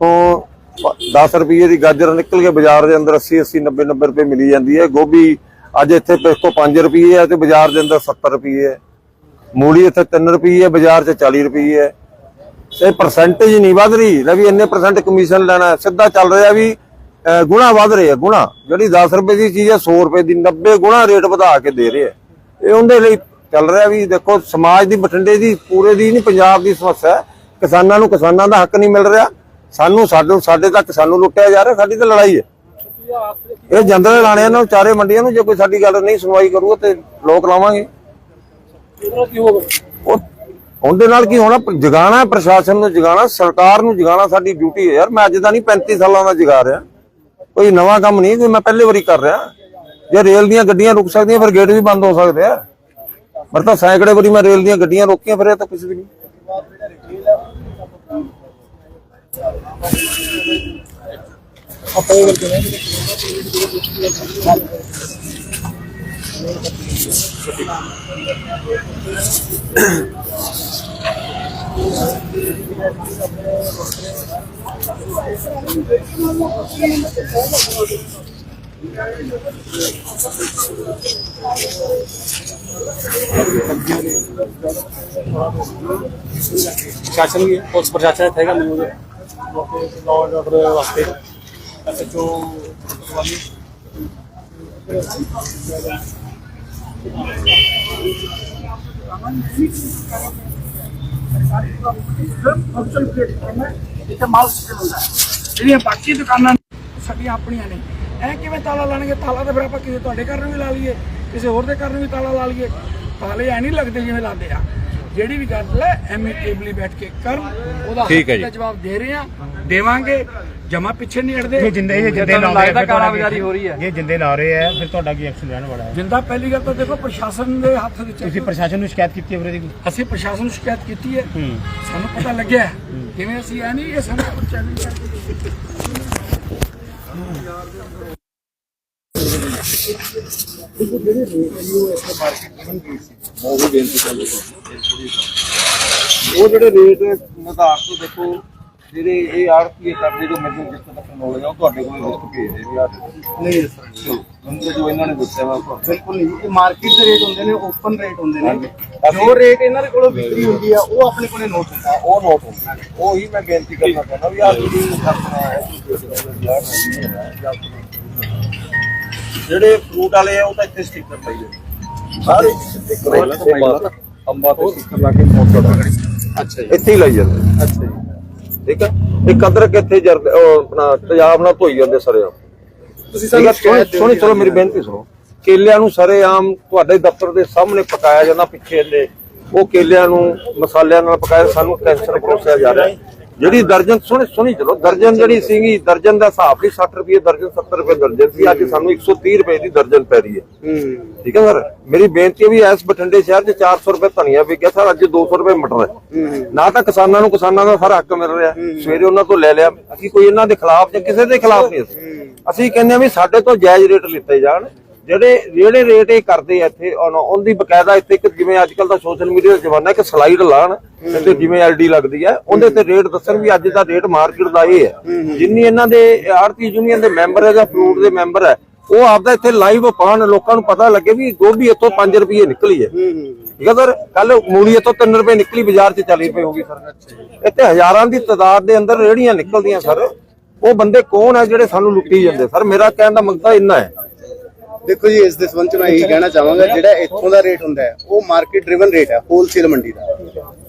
ਤੋਂ 10 ਰੁਪਏ ਦੀ ਗਾਜਰ ਨਿਕਲ ਕੇ ਬਾਜ਼ਾਰ ਦੇ ਅੰਦਰ 80 80 90 90 ਰੁਪਏ ਮਿਲੀ ਜਾਂਦੀ ਹੈ। ਗੋਭੀ ਅੱਜ ਇੱਥੇ ਇਸ ਤੋਂ 5 ਰੁਪਏ ਹੈ ਤੇ ਬਾਜ਼ਾਰ ਦੇ ਅੰਦਰ 70 ਰੁਪਏ ਹੈ ਮੂਲੀ ਇੱਥੇ 3 ਰੁਪਏ ਹੈ ਬਾਜ਼ਾਰ 'ਚ 40 ਰੁਪਏ ਹੈ ਇਹ ਪਰਸੈਂਟੇਜ ਨਹੀਂ ਵਧ ਰਹੀ। ਲੈ ਵੀ ਇੰਨੇ ਪਰਸੈਂਟ ਕਮਿਸ਼ਨ ਲੈਣਾ ਸਿੱਧਾ ਚੱਲ ਰਿਹਾ ਵੀ ਗੁਣਾ ਵਧ ਰਹੇ ਆ ਗੁਣਾ। ਜਿਹੜੀ 10 ਰੁਪਏ ਦੀ ਚੀਜ਼ ਹੈ 100 ਰੁਪਏ ਦੀ 90 ਗੁਣਾ ਰੇਟ ਵਧਾ ਕੇ ਦੇ ਰਹੇ। ਇਹ ਉਹਦੇ ਲਈ ਚੱਲ ਰਿਹਾ ਵੀ ਦੇਖੋ, ਸਮਾਜ ਦੀ ਬਠਿੰਡੇ ਦੀ, ਪੂਰੇ ਦੀ ਨਹੀਂ, ਪੰਜਾਬ ਦੀ ਸਮੱਸਿਆ ਕਿਸਾਨਾਂ ਨੂੰ ਕਿਸਾਨਾਂ ਦਾ ਹੱਕ ਨਹੀਂ ਮਿਲ ਰਿਹਾ। ਸਾਨੂੰ ਸਾਨੂੰ ਸਾਡੇ ਤੱਕ ਸਾਨੂੰ ਲੁੱਟਿਆ ਜਾ ਰਿਹਾ, ਸਾਡੀ ਤਾਂ ਲੜਾਈ ਹੈ। ਇਹ ਜੰਦਰੇ ਲਾਣਿਆਂ ਨੂੰ ਚਾਰੇ ਮੰਡੀਆਂ ਨੂੰ, ਜੇ ਕੋਈ ਸਾਡੀ ਗੱਲ ਨਹੀਂ ਸੁਣਵਾਈ ਕਰੂਗਾ ਤੇ ਲੋਕ ਲਾਵਾਂਗੇ। ਉਹ ਉਹਦੇ ਨਾਲ ਕੀ ਹੋਣਾ? ਜਗਾਣਾ ਪ੍ਰਸ਼ਾਸਨ ਨੂੰ ਜਗਾਣਾ, ਸਰਕਾਰ ਨੂੰ ਜਗਾਣਾ ਸਾਡੀ ਡਿਊਟੀ ਹੈ। ਯਾਰ, ਮੈਂ ਅੱਜ ਦਾ ਨਹੀਂ 35 ਸਾਲਾਂ ਦਾ ਜਗਾ ਰਿਹਾ। ਕੋਈ ਨਵਾਂ ਕੰਮ ਨਹੀਂ ਕਿ ਮੈਂ ਪਹਿਲੇ ਵਾਰੀ ਕਰ ਰਿਹਾ। ਜੇ ਰੇਲ ਦੀਆਂ ਗੱਡੀਆਂ ਰੁਕ ਸਕਦੀਆਂ, ਫਿਰ ਗੇਟ ਵੀ ਬੰਦ ਹੋ ਸਕਦੇ ਆ। ਪਰ ਤਾਂ ਸੈਂਕੜੇ ਵਾਰੀ ਮੈਂ ਰੇਲ ਦੀਆਂ ਗੱਡੀਆਂ ਰੋਕੀਆਂ, ਫਿਰ ਇਹ ਤਾਂ ਕੁਝ ਵੀ ਨਹੀਂ। ਪ੍ਰਸ਼ਾਸਨ ਵੀ ਹੈ, ਪੁਲਿਸ ਪ੍ਰਸ਼ਾਸਨ ਇੱਥੇ ਹੈਗਾ ਮੈਨੂੰ ਲਾਅ ਐਂਡ ਆਰਡਰ ਵਾਸਤੇ। ਐਸਐਚਓ ਵਾਲੀ ਫੰਕਸ਼ਨ ਕ੍ਰੀਏਟ ਕਰਨਾ ਇੱਥੇ ਮਾਲ ਸਟੇਲ ਹੁੰਦਾ ਜਿਹੜੀਆਂ ਬਾਕੀ ਦੁਕਾਨਾਂ ਸਾਡੀਆਂ ਆਪਣੀਆਂ ਨੇ। ਐ ਕਿਵੇਂ ਤਾਲਾ ਲਾਣਗੇ? ਤਾਲਾ ਤੇ ਫਿਰ ਆਪਾਂ ਕਿਸੇ ਤੁਹਾਡੇ ਘਰ ਨੂੰ ਵੀ ਲਾ ਲਈਏ, ਕਿਸੇ ਹੋਰ ਦੇ ਘਰ ਨੂੰ ਵੀ ਤਾਲਾ ਲਾ ਲਈਏ। ਤਾਲੇ ਐ ਨਹੀਂ ਲੱਗਦੇ ਜਿਵੇਂ ਲਾਉਂਦੇ ਆ। ਜਿਹੜੀ ਵੀ ਗੱਲ ਹੈ ਐਮੀਟੇਬਲੀ ਬੈਠ ਕੇ ਕਰਨ ਉਹਦਾ ਠੀਕ ਹੈ ਹੱਕ ਦਾ ਜਵਾਬ ਦੇ ਰਹੇ ਆ ਦੇਵਾਂਗੇ ਜਮਾ ਪਿੱਛੇ ਨਹੀਂ ਹਟਦੇ। ਜੇ ਜਿੰਦੇ ਇਹ ਜਿੰਦੇ ਲਾਉਂਦੇ ਲੱਗਦਾ ਕਾਰਾਗੁਜ਼ਾਰੀ ਹੋ ਰਹੀ ਹੈ। ਜੇ ਜਿੰਦੇ ਲਾ ਰਹੇ ਆ ਫਿਰ ਤੁਹਾਡਾ ਕੀ ਐਕਸ਼ਨ ਲੈਣ ਵਾਲਾ ਹੈ? ਜਿੰਦਾ ਪਹਿਲੀ ਗੱਲ ਤਾਂ ਦੇਖੋ ਪ੍ਰਸ਼ਾਸਨ ਦੇ ਹੱਥ ਵਿੱਚ। ਤੁਸੀਂ ਪ੍ਰਸ਼ਾਸਨ ਨੂੰ ਸ਼ਿਕਾਇਤ ਕੀਤੀ ਹੈ ਵੀਰੇ ਦੀ? ਅਸੀਂ ਪ੍ਰਸ਼ਾਸਨ ਨੂੰ ਸ਼ਿਕਾਇਤ ਕੀਤੀ ਹੈ। ਸਾਨੂੰ ਪਤਾ ਲੱਗਿਆ। ਕਿਵੇਂ ਅਸੀਂ ਐ ਨਹੀਂ ਇਹ ਸਾਨੂੰ ਉਹ ਜਿਹੜੇ ਰੇਟ ਨਿਰਧਾਰ ਤੋਂ ਦੇਖੋ ਜਿਹੜੇ ਇਹ ਆੜਤੀ ਕਰਦੇ ਜੋ ਮੈਨੂੰ ਜਿੱਥੇ ਤੱਕ ਨੌਲੇਜ ਆ ਉਹ ਤੁਹਾਡੇ ਕੋਲ ਲਿਸਟ ਭੇਜ ਦੇ ਵੀ ਆ। ਨਹੀਂ ਸਰ। ਮੈਨੂੰ ਜੋ ਇਹਨਾਂ ਨੇ ਦੱਸਿਆ ਵਾ ਬਿਲਕੁਲ ਨਹੀਂ। ਇਹ ਮਾਰਕੀਟ ਦੇ ਰੇਟ ਹੁੰਦੇ ਨੇ ਓਪਨ ਰੇਟ ਹੁੰਦੇ ਨੇ। ਜੋ ਰੇਟ ਇਹਨਾਂ ਦੇ ਕੋਲੋਂ ਵਿਕਰੀ ਹੁੰਦੀ ਆ ਉਹ ਆਪਣੇ ਕੋਲੇ ਨੋਟ ਹੁੰਦਾ। ਉਹ ਨੋਟ ਹੁੰਦਾ। ਉਹ ਹੀ ਮੈਂ ਬੇਨਤੀ ਕਰਨਾ ਚਾਹੁੰਦਾ ਵੀ ਆ ਜਿਹੜੀ ਆਪਣਾ ਹੈ ਜਿਹੜੇ ਫਰੂਟ ਵਾਲੇ ਆ ਉਹ ਤਾਂ ਇੱਥੇ ਸਟicker ਪਈ ਹੈ ਸਾਰੇ ਸਟicker ਅੰਬਾ ਤੇ ਸਟicker ਲਾ ਕੇ ਕਰਦਾ ਅੱਛਾ ਜੀ। ਇੱਥੇ ਹੀ ਲਾਈ ਜਾਂਦੇ। ਅੱਛਾ ਜੀ। ਠੀਕ ਹੈ ਇੱਕ ਅਦਰਕ ਇੱਥੇ ਜਰ ਉਹ ਆਪਣਾ ਤੇਜ਼ਾਬ ਨਾਲ ਧੋਈ ਜਾਂਦੇ ਸਾਰੇ ਤੁਸੀਂ ਸਾਨੂੰ ਸੁਣੀ ਚਲੋ ਮੇਰੀ ਬੇਨਤੀ ਸੁਣੋ। ਕੇਲਿਆਂ ਨੂੰ ਸਰੇਆਮ ਤੁਹਾਡੇ ਦਫ਼ਤਰ ਦੇ ਸਾਹਮਣੇ ਪਕਾਇਆ ਜਾਂਦਾ ਪਿੱਛੇ ਇਹਦੇ ਉਹ ਕੇਲਿਆਂ ਨੂੰ ਮਸਾਲਿਆਂ ਨਾਲ ਪਕਾਇਆ ਸਾਨੂੰ ਕੈਂਸਰ ਪਰੋਸਿਆ ਜਾ ਰਿਹਾ। ਹੈ। ਜਿਹੜੀ ਦਰਜਨ ਸੁਣੀ ਸੁਣੀ ਚਲੋ ਦਰਜਨ ਜਿਹੜੀ ਸੀਗੀ ਦਰਜਨ ਦਾ ਹਿਸਾਬ ਵੀ 60 ਰੁਪਏ ਦਰਜਨ 70 ਰੁਪਏ ਦਰਜਨ ਸੀ। ਅੱਜ ਸਾਨੂੰ 130 ਰੁਪਏ ਦੀ ਦਰਜਨ ਪੈ ਰਹੀ ਹੈ। ਠੀਕ ਹੈ ਸਰ? ਮੇਰੀ ਬੇਨਤੀ ਹੈ ਵੀ ਇਸ ਬਠਿੰਡੇ ਸ਼ਹਿਰ 'ਚ 400 ਰੁਪਏ ਧਨੀਆ ਵਿਕਿਆ ਸਰ ਅੱਜ 200 ਰੁਪਏ ਮਟਰ ਹੈ। ਨਾ ਤਾਂ ਕਿਸਾਨਾਂ ਨੂੰ ਕਿਸਾਨਾਂ ਦਾ ਸਾਰਾ ਹੱਕ ਮਿਲ ਰਿਹਾ। ਸਵੇਰੇ ਉਹਨਾਂ ਤੋਂ ਲੈ ਲਿਆ। ਅਸੀਂ ਕੋਈ ਇਹਨਾਂ ਦੇ ਖਿਲਾਫ ਜਾਂ ਕਿਸੇ ਦੇ ਖਿਲਾਫ ਨਹੀਂ ਅਸੀਂ। ਅਸੀਂ ਕਹਿੰਦੇ ਆ ਵੀ ਸਾਡੇ ਤੋਂ ਜਾਇਜ਼ ਰੇਟ ਲਿੱਤੇ ਜਾਣ। ਜਿਹੜੇ ਜਿਹੜੇ ਰੇਟ ਇਹ ਕਰਦੇ ਆ ਇੱਥੇ ਉਹਨ- ਉਹਦੀ ਬਕਾਇਦਾ ਇੱਥੇ ਇੱਕ ਜਿਵੇਂ ਅੱਜ ਕੱਲ ਦਾ ਸੋਸ਼ਲ ਮੀਡੀਆ ਦਾ ਜ਼ਮਾਨਾ ਕਿ ਸਲਾਈਡ ਲਾਣ ਤੇ ਜਿਵੇਂ ਐਲਡੀ ਲੱਗਦੀ ਹੈ ਉਹਦੇ ਤੇ ਰੇਟ ਦੱਸਣ ਵੀ ਅੱਜ ਦਾ ਰੇਟ ਮਾਰਕੀਟ ਦਾ ਇਹ ਹੈ ਜਿੰਨੀ ਇਹਨਾਂ ਦੇ ਆਰਤੀ ਯੂਨੀਅਨ ਦੇ ਮੈਂਬਰ ਹੈ ਜਾਂ ਫਰੂਟ ਦੇ ਮੈਂਬਰ ਹੈ ਉਹ ਆਪਦਾ ਇੱਥੇ ਲਾਈਵ ਪਾਉਣ ਲੋਕਾਂ ਨੂੰ ਪਤਾ ਲੱਗੇ ਵੀ ਗੋਭੀ ਇੱਥੋਂ 5 ਰੁਪਏ ਨਿਕਲੀ ਹੈ ਠੀਕ ਹੈ ਸਰ ਕੱਲ ਮੂਲੀ ਇੱਥੋਂ 3 ਰੁਪਏ ਨਿਕਲੀ ਬਾਜ਼ਾਰ 'ਚ 40 ਰੁਪਏ ਹੋ ਗਈ ਸਰ ਇੱਥੇ ਹਜ਼ਾਰਾਂ ਦੀ ਤਾਦਾਦ ਦੇ ਅੰਦਰ ਰੇੜੀਆਂ ਨਿਕਲਦੀਆਂ ਸਰ ਉਹ ਬੰਦੇ ਕੌਣ ਹੈ ਜਿਹੜੇ ਸਾਨੂੰ ਲੁੱਟੀ ਜਾਂਦੇ? ਸਰ ਮੇਰਾ ਕਹਿਣ ਦਾ ਮਕਸਦ ਇੰਨਾ ਹੈ। ਦੇਖੋ ਜੀ ਇਸ ਦੇ ਸੰਬੰਧ ਚ ਮੈਂ ਇਹੀ ਕਹਿਣਾ ਚਾਹਾਂਗਾ ਜਿਹੜਾ ਇੱਥੋਂ ਦਾ ਰੇਟ ਹੁੰਦਾ ਹੈ ਉਹ ਮਾਰਕੀਟ ਡਰਿਵਨ ਰੇਟ ਹੈ ਹੋਲਸੇਲ ਮੰਡੀ ਦਾ।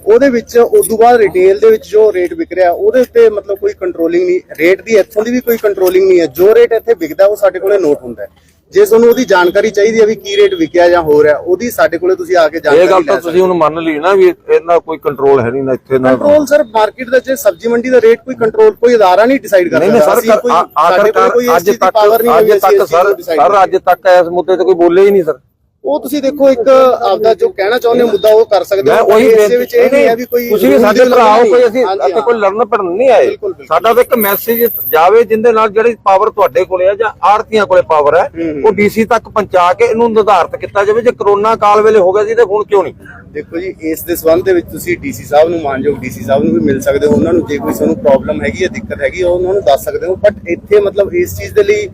ਉਹਦੇ ਵਿੱਚ ਉਦੋਂ ਬਾਅਦ ਰਿਟੇਲ ਦੇ ਵਿੱਚ ਜੋ ਰੇਟ ਵਿਕ ਰਿਹਾ ਉਹਦੇ ਉੱਤੇ ਮਤਲਬ ਕੋਈ ਕੰਟਰੋਲਿੰਗ ਨਹੀਂ ਰੇਟ ਦੀ ਇੱਥੋਂ ਦੀ ਵੀ ਕੋਈ ਕੰਟਰੋਲਿੰਗ ਨਹੀਂ ਹੈ। ਜੋ ਰੇਟ ਇੱਥੇ ਵਿਕਦਾ ਉਹ ਸਾਡੇ ਕੋਲੇ ਨੋਟ ਹੁੰਦਾ ਹੈ। ਜੇ ਤੁਹਾਨੂੰ ਉਹਦੀ ਜਾਣਕਾਰੀ ਚਾਹੀਦੀ ਹੈ ਵੀ ਕੀ ਰੇਟ ਵਿਕਿਆ ਜਾਂ ਹੋ ਰਿਹਾ ਉਹਦੀ ਸਾਡੇ ਕੋਲੇ ਤੁਸੀਂ ਆ ਕੇ ਇਹ ਜਾਣਕਾਰੀ ਗੱਲ ਲੈ ਤਾਂ ਤੁਸੀਂ ਹੁਣ ਮੰਨ ਲਈ ਨਾ ਵੀ ਇਹਨਾਂ ਕੋਈ ਕੰਟਰੋਲ ਹੈ ਨਹੀਂ ਨਾ ਇੱਥੇ ਨਾ ਕੰਟਰੋਲ ਸਰ ਮਾਰਕੀਟ ਦਾ ਜੇ ਸਬਜ਼ੀ ਮੰਡੀ ਦਾ ਰੇਟ ਕੋਈ ਕੰਟਰੋਲ ਕੋਈ ਅਦਾਰਾ ਨਹੀਂ ਡਿਸਾਈਡ ਕਰਦਾ ਨਹੀਂ ਸਰ ਆਖਰਕਾਰ ਅੱਜ ਤੱਕ ਹੈ ਅੱਜ ਤੱਕ ਸਰ ਸਰ ਅੱਜ ਤੱਕ ਇਸ ਮੁੱਦੇ ਤੇ ਕੋਈ ਬੋਲੇ ਹੀ ਨਹੀਂ ਸਰ ਉਹ ਤੁਸੀਂ ਦੇਖੋ ਇੱਕ ਆਪਦਾ ਜੋ ਕਹਿਣਾ ਚਾਹੁੰਦੇ ਹੋ ਮੁੱਦਾ ਉਹ ਕਰ ਸਕਦੇ ਮੈਂ ਹੋ ਉਹੀ ਇਸੇ ਵਿੱਚ ਇਹ ਨਹੀਂ ਹੈ ਵੀ ਕੋਈ ਤੁਸੀਂ ਵੀ ਸਾਡੇ ਭਰਾ ਹੋ ਕੋਈ ਅਸੀਂ ਹਾਂ। ਕੋਈ ਲੜਨ ਪੜਨ ਨਹੀਂ ਆਏ। ਸਾਡਾ ਤਾਂ ਇੱਕ ਮੈਸੇਜ ਜਾਵੇ ਜਿੰਦੇ ਨਾਲ ਜਿਹੜੀ ਪਾਵਰ ਤੁਹਾਡੇ ਕੋਲੇ ਆ ਜਾਂ ਆੜਤੀਆਂ ਕੋਲੇ ਪਾਵਰ ਹੈ ਉਹ ਡੀਸੀ ਤੱਕ ਪਹੁੰਚਾ ਕੇ ਇਹਨੂੰ ਨਿਰਧਾਰਤ ਕੀਤਾ ਜਾਵੇ। ਜੇ ਕਰੋਨਾ ਕਾਲ ਵੇਲੇ ਹੋ ਗਿਆ ਸੀ ਤੇ ਹੁਣ ਕਿਉਂ ਨਹੀਂ? ਦੇਖੋ ਜੀ ਇਸ ਦੇ ਸੰਬੰਧ ਦੇ ਵਿੱਚ ਤੁਸੀਂ ਡੀਸੀ ਸਾਹਿਬ ਨੂੰ ਮਾਨਯੋਗ ਡੀਸੀ ਸਾਹਿਬ ਨੂੰ ਵੀ ਮਿਲ ਸਕਦੇ ਹੋ। ਉਹਨਾਂ ਨੂੰ ਜੇ ਕੋਈ ਤੁਹਾਨੂੰ ਪ੍ਰੋਬਲਮ ਹੈਗੀ ਹੈ ਦਿੱਕਤ ਹੈਗੀ ਹੈ ਉਹਨਾਂ ਨੂੰ ਦੱਸ ਸਕਦੇ ਹੋ। ਬਟ ਇੱਥੇ ਮਤਲਬ ਇਸ ਚੀਜ਼ ਦੇ ਲਈ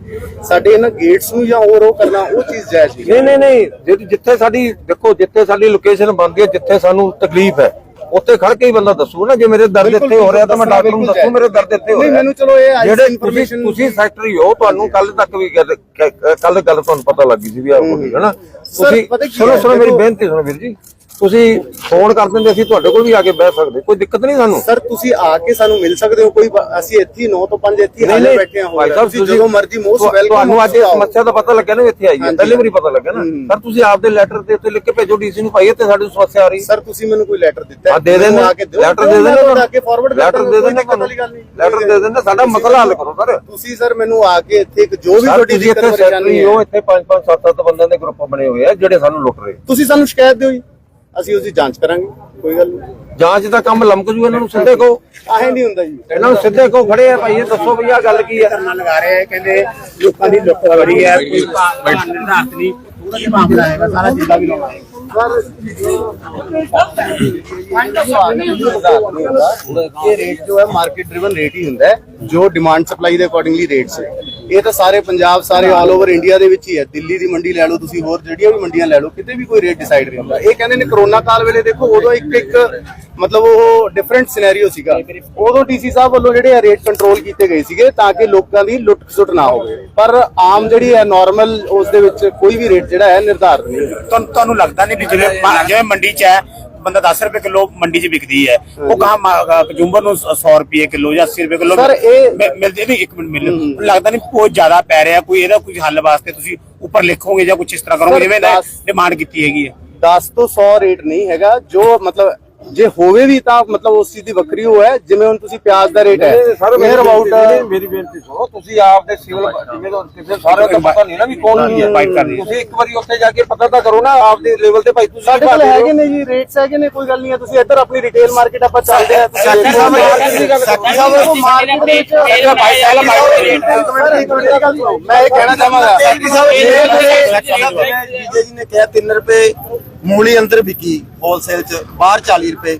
ਸਾਡੇ ਇਹਨਾਂ ਗੇਟਸ ਨੂੰ ਜਾਂ ਹੋਰ ਉਹ ਕਰਨਾ ਉਹ ਚੀਜ਼ ਜਾਇਜ਼ ਨਹੀਂ ਨਹੀਂ ਨਹੀਂ। ਜਿ- ਜਿੱਥੇ ਸਾਡੀ ਦੇਖੋ ਜਿੱਥੇ ਸਾਡੀ ਲੋਕੇਸ਼ਨ ਬਣਦੀ ਹੈ ਜਿੱਥੇ ਸਾਨੂੰ ਤਕਲੀਫ ਹੈ ਉੱਥੇ ਖੜ ਕੇ ਹੀ ਬੰਦਾ ਦੱਸੂ ਨਾ ਜੇ ਮੇਰੇ ਦਰਦ ਇੱਥੇ ਹੋ ਰਿਹਾ ਤਾਂ ਮੈਂ ਡਾਕਟਰ ਨੂੰ ਦੱਸੂ ਮੇਰੇ ਦਰਦ ਇੱਥੇ ਹੋ ਨਹੀਂ, ਰਿਹਾ। ਮੈਨੂੰ ਚਲੋ ਇਹ ਜਿਹੜੇ information- ਤੁਸੀਂ ਸੈਕਟਰੀ ਹੋ ਤੁਹਾਨੂੰ ਕੱਲ ਤੱਕ ਵੀ ਕੱਲ ਗੱਲ ਤੁਹਾਨੂੰ ਪਤਾ ਲੱਗੀ ਸੀ ਵੀ ਆ ਹੋ ਗਈ ਹੈ। ਨਾ ਤੁਸੀਂ ਸੁਣੋ ਸੁਣੋ ਮੇਰੀ ਬੇਨਤੀ ਸੁਣੋ ਵੀਰ ਜੀ। ਤੁਸੀਂ ਫੋਨ ਕਰ ਦਿੰਦੇ ਅਸੀਂ ਤੁਹਾਡੇ ਕੋਲ ਵੀ ਆ ਕੇ ਬਹਿ ਸਕਦੇ। ਕੋਈ ਦਿੱਕਤ ਨਹੀਂ ਸਾਨੂੰ? ਸਰ ਤੁਸੀਂ ਆ ਕੇ ਸਾਨੂੰ ਮਿਲ ਸਕਦੇ ਹੋ ਕੋਈ ਬ- ਅਸੀਂ ਇੱਥੇ 9 ਤੋਂ 5 ਇੱਥੇ ਹੀ ਨਹੀਂ ਹਾਲੇ ਨਹੀਂ ਬੈਠੇ ਹਾਂ ਭਾਈ ਸਾਹਿਬ ਤੁਸੀਂ ਜਦੋਂ ਮਰਜ਼ੀ ਮੋਸਟ ਤੁਹਾ- ਵੈਲਕਮ ਤੁਹਾਨੂੰ ਅੱਜ ਸਮੱਸਿਆ ਦਾ ਪਤਾ ਲੱਗਿਆ ਨਾ ਇੱਥੇ ਆਈ ਹੈ। ਹਾਂਜੀ। ਪਹਿਲੀ ਵਾਰੀ ਪਤਾ ਲੱਗਿਆ ਨਾ। ਹੂੰ। ਸਰ ਤੁਸੀਂ ਆਪਦੇ ਲੈਟਰ ਤੇ ਉੱਤੇ ਲਿਖ ਕੇ ਭੇਜੋ ਡੀਸੀ ਨੂੰ ਭਾਈ ਇੱਥੇ ਸਾਡੀ ਸਮੱਸਿਆ ਆ ਰਹੀ। ਹੈ ਸਰ ਤੁਸੀਂ ਮੈਨੂੰ ਕੋਈ ਲੈਟਰ ਦਿੱਤਾ ਆ ਦੇ ਮੈਨੂੰ ਦੇਣਾ ਆ ਕੇ ਦਿਓ। ਲੈਟਰ ਦੇ ਮੈਂ ਦੇਣਾ ਤੁਹਾਡਾ ਅੱਗੇ ਫਾਰਵਰਡ ਲੈਟਰ ਦੇ ਦੇਣਾ ਲੈਟਰ ਦੇ ਦੇਣਾ ਸਾਡਾ ਮਸਲਾ ਹੱਲ ਕਰੋ ਸਰ। ਤੁਸੀਂ ਸਰ ਮੈਨੂੰ ਆ ਕੇ ਇੱਥੇ ਇੱਕ ਜੋ ਵੀ ਸਰ ਤੁਹਾਡੀ ਤੁਸੀਂ ਦਿੱਕਤ ਇੱਥੇ ਪਰੇਸ਼ਾਨੀ ਸੈਕਟਰੀ ਹੈ ਹੋ। ਇੱਥੇ 5 5 7 7 ਬੰਦਿਆਂ ਦੇ ਗਰੁੱਪ ਬਣੇ ਹੋਏ ਆ ਜਿਹੜੇ ਸਾਨੂੰ ਲੁੱਟ ਰਹੇ। ਤੁਸੀਂ ਸਾਨੂੰ ਸ਼ਿਕਾਇਤ ਦਿਓ ਜੀ। ਅਸੀਂ ਉਸਦੀ ਜਾਂਚ ਕਰਾਂਗੇ ਕੋਈ ਗੱਲ ਨਹੀਂ। ਜਾਂਚ ਦਾ ਕੰਮ ਲਮਕ ਜੂ ਇਹਨਾਂ ਨੂੰ ਸਿੱਧੇ ਕਹੋ। ਆਹੇ ਨਹੀਂ ਹੁੰਦਾ ਜੀ। ਇਹਨਾਂ ਨੂੰ ਸਿੱਧੇ ਕਹੋ ਖੜੇ ਆ ਭਾਈ ਇਹ ਦੱਸੋ ਵੀ ਆ ਗੱਲ ਕੀ ਹੈ ਧਰਨਾ ਲਗਾ ਰਹੇ ਹੈ ਕਹਿੰਦੇ ਲੋਕਾਂ ਦੀ ਲੁੱਟ ਹੋ ਰਹੀ ਹੈ ਕੋਈ ਨਿਰਧਾਰਤ ਨਹੀਂ। ਕੀ ਮਾਮਲਾ ਹੈਗਾ ਸਾਰਾ ਜਿੱਦਾਂ ਵੀ ਲੋਕਾਂ ਇਹ ਰੇਟ ਜੋ ਹੈ ਮਾਰਕੀਟ ਡਰਿਵਨ ਰੇਟ ਹੀ ਹੁੰਦਾ ਹੈ। ਜੋ ਡਿਮਾਂਡ ਸਪਲਾਈ ਦੇ ਅਕੋਰਡਿੰਗਲੀ ਰੇਟਸ ਹੈ ਇਹ ਤਾਂ ਸਾਰੇ ਪੰਜਾਬ, ਸਾਰੇ ਆਲ ਓਵਰ ਇੰਡੀਆ ਦੇ ਵਿੱਚ ਹੀ ਹੈ। ਦਿੱਲੀ ਦੀ ਮੰਡੀ ਲੈ ਲਓ ਤੁਸੀਂ, ਹੋਰ ਜਿਹੜੀਆਂ ਵੀ ਮੰਡੀਆਂ ਲੈ ਲਓ, ਕਿਤੇ ਵੀ ਕੋਈ ਰੇਟ ਡਿਸਾਈਡ ਨਹੀਂ ਹੁੰਦਾ। ਇਹ ਕਹਿੰਦੇ ਨੇ ਕਰੋਨਾ ਕਾਲ ਵੇਲੇ ਦੇਖੋ, ਉਦੋਂ ਇੱਕ ਇੱਕ ਮਤਲਬ ਉਹ ਡਿਫਰੈਂਟ ਸਿਨੈਰੀਓ ਸੀਗਾ। ਉਦੋਂ ਡੀਸੀ ਸਾਹਿਬ ਵੱਲੋਂ ਜਿਹੜੇ ਰੇਟ ਕੰਟਰੋਲ ਕੀਤੇ ਗਏ ਸੀਗੇ ਤਾਂ ਕਿ ਲੋਕਾਂ ਦੀ ਲੁੱਟ ਖਸੁੱਟ ਨਾ ਹੋਵੇ। ਪਰ ਆਮ ਜਿਹੜੀ ਹੈ ਨਾਰਮਲ ਉਸ ਦੇ ਵਿੱਚ ਕੋਈ ਵੀ ਰੇਟ ਜਿਹੜਾ ਹੈ, ਨਿਰਧਾਰਤ ਨਹੀਂ ਤੁਹਾਨੂੰ ਤੁਹਾਨੂੰ ਲੱਗਦਾ ਨਹੀਂ ਵੀ ਜਿਵੇਂ ਮੰਡੀ 'ਚ ਹੈ ਬੰਦਾ 10 ਰੁਪਏ ਕਿਲੋ ਮੰਡੀ 'ਚ ਵਿਕਦੀ ਹੈ। ਉਹ ਕਹਾ ਕੰਜ਼ੂਮਰ ਨੂੰ 100 ਰੁਪਏ ਕਿਲੋ ਜਾਂ 80 ਰੁਪਏ ਕਿਲੋ Sir, ਇਹ- ਮਿਲਦੇ ਨਹੀਂ ਇੱਕ ਮਿੰਟ ਮਿਲ ਲੱਗਦਾ ਨਹੀਂ ਬਹੁਤ ਜ਼ਿਆਦਾ ਪੈ ਰਿਹਾ ਕੋਈ ਇਹਦਾ ਕੋਈ ਹੱਲ ਵਾਸਤੇ ਤੁਸੀਂ ਉੱਪਰ ਲਿਖੋਗੇ ਜਾਂ ਕੁਝ ਇਸ ਤਰ੍ਹਾਂ ਕਰੋਗੇ ਜਿਵੇਂ ਡਿਮਾਂਡ ਕੀਤੀ ਹੈਗੀ ਹੈ। 10 ਤੋਂ 100 ਰੇਟ ਨਹੀਂ ਹੈਗਾ ਜੋ ਮਤਲਬ ਜੇ ਹੋਵੇ ਵੀ ਤਾਂ ਮਤਲਬ ਉਸ ਚੀਜ਼ ਦੀ ਵੱਖਰੀ ਉਹ ਹੈ ਜਿਵੇਂ ਹੁਣ ਤੁਸੀਂ ਪਿਆਜ਼ ਦਾ ਰੇਟ ਹੈ ਸਰ ਅਬਾਊਟ ਮੇਰੀ ਬੇਨਤੀ ਸੁਣੋ ਤੁਸੀਂ ਆਪ ਦੇ ਸਿਵਲ ਜਿਵੇਂ ਦਾ ਕਿਸੇ ਸਾਰੇ ਦਾ ਪਤਾ ਨਹੀਂ ਨਾ ਵੀ ਕੌਣ ਕੀ ਹੈ ਬਾਈਟ ਕਰ ਰਹੀ ਹੈ। ਤੁਸੀਂ ਇੱਕ ਵਾਰੀ ਉੱਥੇ ਜਾ ਕੇ ਪਤਾ ਤਾਂ ਕਰੋ ਨਾ ਆਪ ਦੇ ਲੈਵਲ ਤੇ ਭਾਈ ਤੁਸੀਂ ਸਾਡੇ ਕੋਲ ਭਾਵੇਂ ਹੈਗੇ ਨੇ ਜੀ ਰੇਟਸ ਹੈਗੇ ਨੇ ਕੋਈ ਗੱਲ ਨਹੀਂ ਹੈ ਤੁਸੀਂ ਇੱਧਰ ਆਪਣੀ ਰਿਟੇਲ ਮਾਰਕੀਟ ਆਪਾਂ ਚੱਲਦੇ ਆ ਤੁਸੀਂ ਦੇਖੋ ਸਾਹਿਬ, market ਦੀ ਗੱਲ ਕਰੋ। ਸਾਡੀ ਸਾਹਿਬ ਉਹ ਮਾਰਕੀਟ ਦੇ ਵਿੱਚ ਮੈਂ ਇਹ ਕਹਿਣਾ ਚਾਹਾਂਗਾ ਵਿਜੇ ਜੀ ਨੇ ਕਿਹਾ 3 ਰੁਪਏ ਮੂਲੀ ਅੰਦਰ ਵਿਕੀ ਹੋਲਸੇਲ ਚ, ਬਾਹਰ 40 ਰੁਪਏ।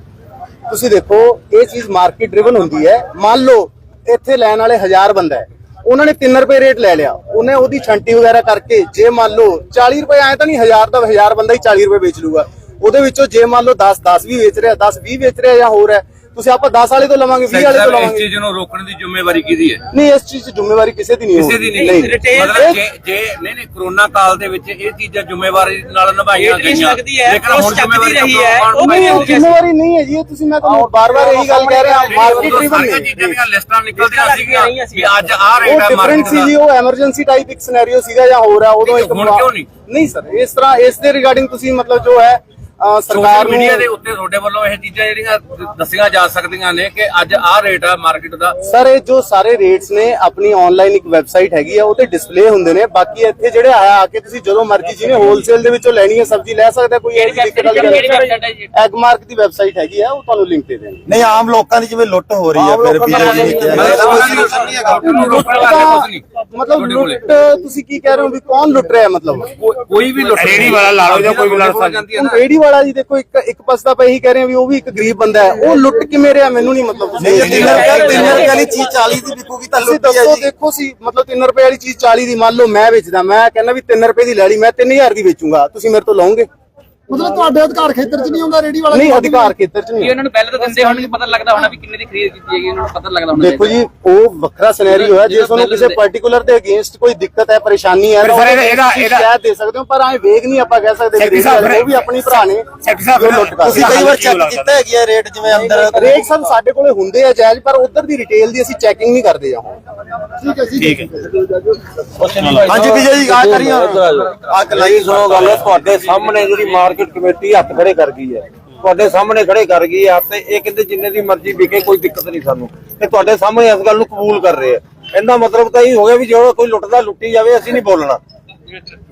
ਤੁਸੀਂ ਦੇਖੋ, ਇਹ ਚੀਜ਼ ਮਾਰਕੀਟ ਡਰਿਵਨ ਹੁੰਦੀ ਹੈ। ਮੰਨ ਲਓ, ਇੱਥੇ ਲੈਣ ਵਾਲੇ 1000 ਬੰਦਾ ਹੈ। ਉਹਨਾਂ ਨੇ 3 ਰੁਪਏ ਰੇਟ ਲੈ ਲਿਆ। ਉਹਨੇ ਉਹਦੀ ਛੰਟੀ ਵਗੈਰਾ ਕਰਕੇ, ਜੇ ਮੰਨ ਲਓ 40 ਰੁਪਏ ਆਏ ਤਾਂ ਨਹੀਂ 1000 ਦਾ 1000 ਬੰਦਾ ਹੀ 40 ਰੁਪਏ ਵੇਚ ਲੂਗਾ। ਉਹਦੇ ਵਿੱਚੋਂ ਜੇ ਮੰਨ ਲਓ 10 10 ਵੀ ਵੇਚ ਰਿਹਾ 10 20 ਵੇਚ ਰਿਹਾ ਜਾਂ ਹੋਰ ਹੈ ਤੁਸੀਂ ਆਪਾਂ 10 ਵਾਲੇ ਤੋਂ ਲਵਾਂਗੇ 20 ਵਾਲੇ ਤੋਂ ਇਸ ਲਵਾਂਗੇ। ਚੀਜ਼ ਨੂੰ ਰੋਕਣ ਦੀ ਜ਼ਿੰਮੇਵਾਰੀ ਕਿਹਦੀ ਹੈ? ਨਹੀਂ ਇਸ ਚੀਜ਼ 'ਚ ਜ਼ਿੰਮੇਵਾਰੀ ਕਿਸੇ ਦੀ ਨਹੀਂ ਕਿਸੇ ਦੀ ਨਹੀਂ। ਮਤਲਬ ਜੇ ਜੇ ਨਹੀਂ ਨਹੀਂ ਕਰੋਨਾ ਕਾਲ ਦੇ ਵਿੱਚ ਇਹ ਚੀਜ਼ਾਂ ਜ਼ਿੰਮੇਵਾਰੀ ਨਾਲ ਨਿਭਾਈਆਂ ਗਈਆਂ। ਲੇਕਿਨ ਹੁਣ ਜ਼ਿੰਮੇਵਾਰੀ ਰਹੀ ਹੈ। ਨਹੀਂ ਉਹ ਜ਼ਿੰਮੇਵਾਰੀ ਨਹੀਂ ਹੈ ਜੀ ਇਹ ਤੁਸੀਂ ਮੈਂ ਤੁਹਾਨੂੰ ਬਾਰ-ਬਾਰ ਇਹੀ ਗੱਲ ਕਹਿ ਰਿਹਾ ਮਾਰਕੀਟ ਡਰਿਵਨ ਸਾਰੀਆਂ ਨਹੀਂ। ਚੀਜ਼ਾਂ ਦੀਆਂ ਲਿਸਟਾਂ ਨਿਕਲਦੀਆਂ ਸੀਗੀਆਂ ਵੀ ਅੱਜ ਰੇਟ ਉਹ ਹੈ ਡਿਫਰੈਂਟ ਮਾਰਕੀਟ ਸੀ ਜੀ ਉਹ ਐਮਰਜੈਂਸੀ ਟਾਈਪ ਇੱਕ ਸਿਨੈਰੀਓ ਸੀਗਾ ਜਾਂ ਹੋਰ ਆ ਉਦੋਂ ਇੱਕ ਹੁਣ ਕਿਉਂ ਨਹੀਂ? ਨਹੀਂ ਸਰ ਇਸ ਤਰ੍ਹਾਂ ਇਸ ਦੇ ਰਿਗਾਰਡਿੰਗ ਤੁਸੀਂ ਮਤਲਬ ਜੋ ਹੈ ਸਰਕਾਰ ਨੂੰ ਮੀਡੀਆ ਦੇ ਉੱਤੇ ਤੁਹਾਡੇ ਵੱਲੋਂ ਇਹ ਚੀਜ਼ਾਂ ਜਿਹੜੀਆਂ ਦੱਸੀਆਂ ਜਾ ਸਕਦੀਆਂ ਨੇ ਕਿ ਅੱਜ ਆਹ ਰੇਟ ਹੈ ਮਾਰਕੀਟ ਦਾ। ਸਰ ਇਹ ਜੋ ਸਾਰੇ ਰੇਟਸ ਨੇ ਆਪਣੀ ਆਨਲਾਈਨ ਇੱਕ ਵੈਬਸਾਈਟ ਹੈਗੀ ਆ ਉਹ ਤੇ ਡਿਸਪਲੇ ਹੁੰਦੇ ਨੇ। ਬਾਕੀ ਇੱਥੇ ਜਿਹੜੇ ਆਇਆ ਆ ਕੇ ਤੁਸੀਂ ਜਦੋਂ ਮਰਜ਼ੀ ਜਿਹਨੇ ਹੋਲਸੇਲ ਦੇ ਵਿੱਚੋਂ ਲੈਣੀ ਹੈ ਸਬਜ਼ੀ ਲੈ ਸਕਦਾ ਕੋਈ ਇਹ ਦਿੱਕਤ ਵਾਲੀ ਗੱਲ ਨਹੀਂ। ਐਗਮਾਰਕ ਦੀ ਵੈਬਸਾਈਟ ਹੈਗੀ ਆ ਉਹ ਤੁਹਾਨੂੰ ਲਿੰਕ ਦੇ ਦੇਣਗੇ ਨਹੀਂ ਆਮ ਲੋਕਾਂ ਦੀ ਜਿਵੇਂ ਲੁੱਟ ਹੋ ਰਹੀ ਹੈ ਫਿਰ ਕਿਹਾ ਮਤਲਬ। ਲੁੱਟ ਤੁਸੀਂ ਕੀ ਕਹਿ ਰਹੇ ਹੋ ਵੀ ਕੌਣ ਲੁੱਟ ਰਿਹਾ ਹੈ ਮਤਲਬ ਕੋਈ- ਵੀ ਲੁੱਟ ਵਾਲਾ ਲਾ ਲਓ ਜਾਂ ਕੋਈ ਵੀ ਲਾ ਲਓ। ਜਾਂਦੀ ਹੈ ਹੁਣ ਨਾ ਰੇੜੀ ਵਾਲਾ ਜੀ ਦੇਖੋ ਇੱਕ ਇੱਕ ਪਾਸੇ ਤਾਂ ਆਪਾਂ ਇਹੀ ਕਹਿ ਰਹੇ ਹਾਂ ਵੀ ਉਹ ਵੀ ਇੱਕ ਗਰੀਬ ਬੰਦਾ ਹੈ। ਉਹ ਲੁੱਟ ਕਿਵੇਂ ਰਿਹਾ ਮੈਨੂੰ ਨਹੀਂ ਮਤਲਬ ਨਹੀਂ ਜੇ 3 ਰੁਪਏ 3 ਰੁਪਏ ਵਾਲੀ ਚੀਜ਼ 40 ਦੀ ਵਿਕੂਗੀ ਤਾਂ ਤੁਸੀਂ ਲੁੱਟ ਹੀ ਹੈ ਦੱਸੋ ਜੀ ਦੇਖੋ ਸੀ ਮਤਲਬ 3 ਰੁਪਏ ਵਾਲੀ ਚੀਜ਼ 40 ਦੀ ਮੰਨ ਲਓ ਮੈਂ ਵੇਚਦਾ ਮੈਂ ਕਹਿੰਦਾ ਵੀ 3 ਰੁਪਏ ਦੀ ਲੈ ਲਈ ਮੈਂ 3000 ਦੀ ਵੇਚੂੰਗਾ। ਤੁਸੀਂ ਮੇਰੇ ਤੋਂ ਲਓਗੇ? ਮਤਲਬ ਤੁਹਾਡੇ ਅਧਿਕਾਰ ਖੇਤਰ 'ਚ ਨਹੀਂ ਆਉਂਦਾ ਰੇੜੀ ਵਾਲਾ ਨਹੀਂ ਅਧਿਕਾਰ ਖੇਤਰ ਚ ਨਹੀਂ ਉਹਨਾਂ ਨੂੰ ਪਹਿਲਾਂ ਤਾਂ ਦਿੰਦੇ ਹੋਣਗੇ ਪਤਾ ਲੱਗਦਾ ਹੋਣਾ ਵੀ ਕਿੰਨੇ ਦੀ ਖਰੀਦ ਕੀਤੀ ਹੈਗੀ ਉਹਨਾਂ ਨੂੰ ਪਤਾ ਲੱਗਦਾ ਹੋਣਾ ਦੇਖੋ ਜੀ ਉਹ ਵੱਖਰਾ ਸਿਨੈਰੀਓ ਹੈ ਜੇ ਤੁਹਾਨੂੰ ਕਿਸੇ ਪਾਰਟੀਕੂਲਰ ਦੇ ਅਗੇਂਸਟ ਕੋਈ ਦਿੱਕਤ ਹੈ ਪਰੇਸ਼ਾਨੀ ਹੈ ਤਾਂ ਇਹਦਾ- ਇਹਦਾ- ਦੇ ਸਕਦੇ ਹੋ ਪਰ ਐ ਵੇਗ ਨਹੀਂ ਆਪਾਂ ਕਹਿ ਸਕਦੇ ਵੀ ਉਹ ਵੀ ਆਪਣੀ ਭਰਾ ਨੇ ਤੁਸੀਂ ਕਈ ਵਾਰ ਚੈੱਕ ਕੀਤਾ ਹੈਗੀ ਹੈ ਰੇਟ ਜਿਵੇਂ ਅੰਦਰ ਰੇਟ ਸਭ ਸਾਡੇ ਕੋਲੇ ਹੁੰਦੇ ਆ ਜਾਇਜ਼ ਪਰ ਉਧਰ ਦੀ ਰਿਟੇਲ ਦੀ ਅਸੀਂ ਚੈਕਿੰਗ ਨਹੀਂ ਕਰਦੇ ਜਾਂ ਹੁਣ। ਠੀਕ ਹੈ ਜੀ ਠੀਕ ਹੈ। ਹਾਂਜੀ ਵਿਜੇ ਜੀ ਗੱਲ ਕਰੀਏ ਆ ਕਲਾਈ ਸੁਣੋ ਗੱਲ ਤੁਹਾਡੇ ਸਾਹਮਣੇ ਜਿਹੜੀ ਮਾਰਕੀਟ ਕਮੇਟੀ ਹੱਥ ਖੜੇ ਕਰ ਗਈ ਹੈ। ਤੁਹਾਡੇ ਸਾਹਮਣੇ ਖੜੇ ਕਰ ਗਈ ਹੈ। ਤੇ ਇਹ ਕਹਿੰਦੇ ਜਿੰਨੇ ਦੀ ਮਰਜ਼ੀ ਵਿਕੇ, ਕੋਈ ਦਿੱਕਤ ਨਹੀਂ ਸਾਨੂੰ। ਤੇ ਤੁਹਾਡੇ ਸਾਹਮਣੇ ਇਸ ਗੱਲ ਨੂੰ ਕਬੂਲ ਕਰ ਰਹੇ ਆ ਇਹਦਾ ਮਤਲਬ ਤਾਂ ਇਹ ਹੋ ਗਿਆ ਵੀ ਜਿਹੜਾ ਕੋਈ ਲੁੱਟਦਾ ਲੁੱਟੀ ਜਾਵੇ, ਅਸੀਂ ਨਹੀਂ ਬੋਲਣਾ।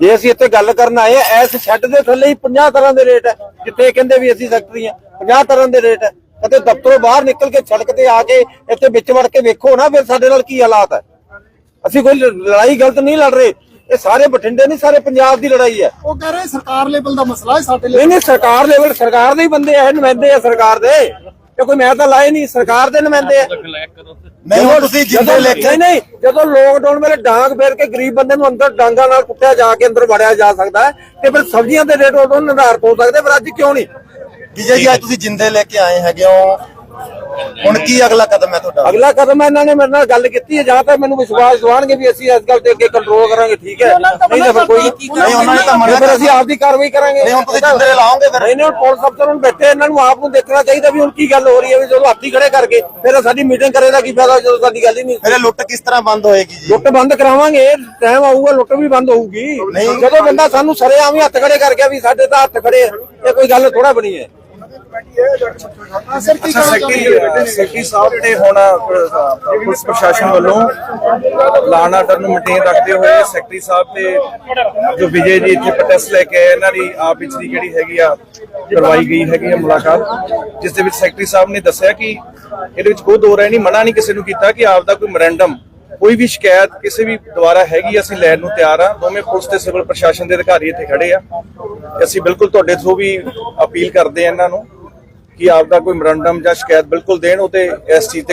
ਜੇ ਅਸੀਂ ਇੱਥੇ ਗੱਲ ਕਰਨ ਆਏ ਆ ਇਸ ਸ਼ੈੱਡ ਦੇ ਥੱਲੇ ਹੀ 50 ਤਰ੍ਹਾਂ ਦੇ ਰੇਟ ਹੈ, ਜਿੱਥੇ ਕਹਿੰਦੇ ਵੀ ਅਸੀਂ ਸੈਕਟਰੀ ਆ 50 ਤਰ੍ਹਾਂ ਦੇ ਰੇਟ ਹੈ। ਕਦੇ ਦਫ਼ਤਰੋਂ ਬਾਹਰ ਨਿਕਲ ਕੇ ਸੜਕ ਤੇ ਆ ਕੇ ਇੱਥੇ ਵਿੱਚ ਵੜ ਕੇ ਵੇਖੋ ਨਾ, ਫਿਰ ਸਾਡੇ ਨਾਲ ਕੀ ਹਾਲਾਤ ਹੈ। ਅਸੀਂ ਕੋਈ ਲੜਾਈ ਗਲਤ ਨਹੀਂ ਲੜ ਰਹੇ। ਇਹ ਸਾਰੇ ਬਠਿੰਡੇ ਨਹੀਂ ਸਾਰੇ ਪੰਜਾਬ ਦੀ ਲੜਾਈ ਹੈ। ਉਹ ਕਹਿ ਰਹੇ ਸਰਕਾਰ ਲੈਵਲ ਦਾ ਮਸਲਾ ਹੈ ਸਾਡੇ ਲਈ ਨਹੀਂ ਨਹੀਂ ਸਰਕਾਰ ਲੈਵਲ ਸਰਕਾਰ ਦੇ ਹੀ ਬੰਦੇ ਆ ਇਹ ਨੁਮਾਇੰਦੇ ਆ ਸਰਕਾਰ ਦੇ। ਇਹ ਕੋਈ ਮੈਂ ਤਾਂ ਲਾਏ ਨਹੀਂ ਸਰਕਾਰ ਦੇ ਨੁਮਾਇੰਦੇ ਆ। ਨਹੀਂ ਹੁਣ ਤੁਸੀਂ ਜਿੰਦੇ ਜਦੋਂ- ਲੈ ਕੇ ਨਹੀਂ ਨਹੀਂ ਜਦੋਂ ਲੋਕਡਾਊਨ ਵੇਲੇ ਡਾਂਗ ਫੇਰ ਕੇ ਗਰੀਬ ਬੰਦੇ ਨੂੰ ਅੰਦਰ ਡਾਂਗਾ ਨਾਲ ਕੁੱਟਿਆ ਜਾ ਕੇ ਅੰਦਰ ਵੜਿਆ ਜਾ ਸਕਦਾ ਹੈ, ਤੇ ਫਿਰ ਸਬਜ਼ੀਆਂ ਦੇ ਰੇਟ ਉਦੋਂ ਨਿਰਧਾਰਤ ਹੋ ਸਕਦੇ ਪਰ ਅੱਜ ਕਿਉਂ ਨਹੀਂ? ਵਿਜੇ ਜੀ ਅੱਜ ਤੁਸੀਂ ਜਿੰਦੇ ਲੈ ਕੇ ਆਏ ਹੈਗੇ ਹੋ ਹੁਣ ਕੀ ਅਗਲਾ ਕਦਮ ਹੈ ਤੁਹਾਡਾ? ਅਗਲਾ ਕਦਮ ਇਹਨਾਂ ਨੇ ਮੇਰੇ ਨਾਲ ਗੱਲ ਕੀਤੀ ਹੈ ਜਾਂ ਤਾਂ ਮੈਨੂੰ ਵਿਸ਼ਵਾਸ ਦਿਵਾਣਗੇ ਵੀ ਅਸੀਂ ਇਸ ਗੱਲ ਤੇ ਅੱਗੇ ਕੰਟਰੋਲ ਕਰਾਂਗੇ ਠੀਕ ਹੈ। ਨਹੀਂ ਤਾਂ ਫਿਰ ਕੋਈ ਨਹੀਂ ਉਹਨਾਂ ਨੇ ਤਾਂ ਮਨਾ ਫਿਰ ਅਸੀਂ ਆਪਦੀ ਕਾਰਵਾਈ ਕਰਾਂਗੇ। ਨਹੀਂ ਹੁਣ ਤੁਸੀਂ ਜਿੰਦੇ ਲਾਓਗੇ ਫਿਰ। ਨਹੀਂ ਨਹੀਂ ਹੁਣ ਪੁਲਿਸ ਅਫਸਰ ਹੁਣ ਬੈਠੇ ਇਹਨਾਂ ਨੂੰ ਆਪ ਨੂੰ ਦੇਖਣਾ ਚਾਹੀਦਾ ਵੀ ਹੁਣ ਕੀ ਗੱਲ ਹੋ ਰਹੀ ਹੈ ਵੀ ਜਦੋਂ ਹੱਥੀ ਖੜੇ ਕਰਕੇ ਫਿਰ ਸਾਡੀ ਮੀਟਿੰਗ ਕਰੇ ਦਾ ਕੀ ਫਾਇਦਾ ਜਦੋਂ ਸਾਡੀ ਗੱਲ ਹੀ ਨਹੀਂ ਫਿਰ ਲੁੱਟ ਕਿਸ ਤਰ੍ਹਾਂ ਬੰਦ ਹੋਏਗੀ ਜੀ? ਲੁੱਟ ਬੰਦ ਕਰਾਵਾਂਗੇ ਟਾਈਮ ਆਊਗਾ ਲੁੱਟ ਵੀ ਬੰਦ ਹੋਊਗੀ। ਜਦੋਂ ਬੰਦਾ ਸਾਨੂੰ ਸਰੇਆਮ ਹੀ ਹੱਥ ਖੜੇ ਕਰ ਗਿਆ ਵੀ ਸਾਡੇ ਤਾਂ ਹੱਥ ਖੜੇ ਆ, ਇਹ ਕੋਈ ਗੱਲ ਥੋੜਾ ਬਣੀ ਹੈ। ਸਰ ਕੀ ਕਹਿਣਾ ਚਾਹੁੰਦੇ ਸੈਕਟਰੀ ਸਾਹਿਬ ਨੇ ਹੁਣ ਅ, ਪੁਲਿਸ ਪ੍ਰਸ਼ਾਸਨ ਵੱਲੋਂ ਲਾਅਨ ਆਰਡਰ ਨੂੰ ਮੇਨਟੇਨ ਰੱਖਦੇ ਹੋਏ ਸੈਕਟਰੀ ਸਾਹਿਬ ਤੇ ਜੋ ਵਿਜੇ ਜੀ ਇੱਥੇ ਪ੍ਰੋਟੈਸਟ ਲੈ ਕੇ ਆਏ ਇਹਨਾਂ ਦੀ ਆਪ ਵਿੱਚ ਦੀ ਜਿਹੜੀ ਹੈਗੀ ਆ ਕਰਵਾਈ ਗਈ ਹੈਗੀ ਆ ਮੁਲਾਕਾਤ ਜਿਸ ਦੇ ਵਿੱਚ ਸੈਕਟਰੀ ਸਾਹਿਬ ਨੇ ਦੱਸਿਆ ਕਿ ਇਹਦੇ ਵਿੱਚ ਕੋਈ ਦੋ ਰਾਏ ਨਹੀਂ ਮਨਾ ਨਹੀਂ ਕਿਸੇ ਨੂੰ ਕੀਤਾ ਕਿ ਆਪ ਦਾ ਕੋਈ ਮੈਮੋਰੈਂਡਮ ਕੋਈ ਵੀ ਸ਼ਿਕਾਇਤ ਕਿਸੇ ਵੀ ਦੁਆਰਾ ਹੈਗੀ ਅਸੀਂ ਲੈਣ ਨੂੰ ਤਿਆਰ ਆ ਦੋਵੇਂ ਪੁਲਿਸ ਤੇ ਸਿਵਲ ਪ੍ਰਸ਼ਾਸਨ ਦੇ ਅਧਿਕਾਰੀ ਇੱਥੇ ਖੜੇ ਆ। ਅਸੀਂ ਬਿਲਕੁਲ ਤੁਹਾਡੇ ਥਰੂ ਵੀ ਅਪੀਲ ਕਰਦੇ ਆ ਇਹਨਾਂ ਨੂੰ। ਕਿ ਆਪ ਦਾ ਕੋਈ ਮਰੰਡਮ ਜਾਂ ਸ਼ਿਕਾਇਤ ਬਿਲਕੁਲ ਦੇਣ ਉਹ ਤੇ ਇਸ ਚੀਜ਼ ਤੇ